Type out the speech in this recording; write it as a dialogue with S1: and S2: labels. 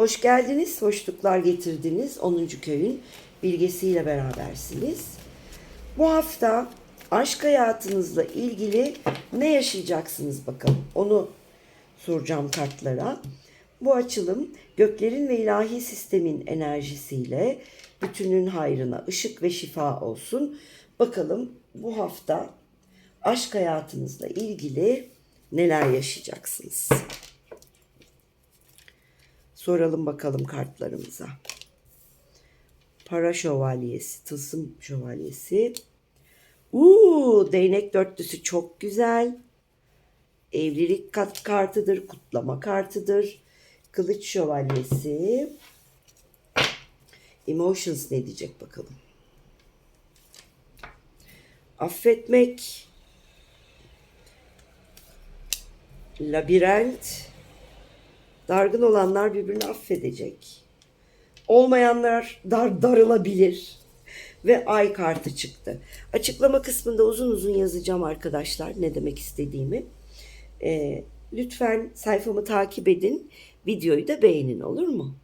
S1: Hoş geldiniz, hoşluklar getirdiniz. 10. köyün bilgesiyle berabersiniz. Bu hafta aşk hayatınızla ilgili ne yaşayacaksınız bakalım. Onu soracağım kartlara. Bu açılım göklerin ve ilahi sistemin enerjisiyle bütünün hayrına ışık ve şifa olsun. Bakalım bu hafta aşk hayatınızla ilgili neler yaşayacaksınız? Soralım bakalım kartlarımıza. Para şövalyesi, tılsım şövalyesi. Uuu, değnek dörtlüsü çok güzel. Evlilik kat kartıdır, kutlama kartıdır. Kılıç şövalyesi. Emotions ne diyecek bakalım. Affetmek. Labirent. Dargın olanlar birbirini affedecek. Olmayanlar dar darılabilir. Ve ay kartı çıktı. Açıklama kısmında uzun uzun yazacağım arkadaşlar ne demek istediğimi. Ee, lütfen sayfamı takip edin. Videoyu da beğenin olur mu?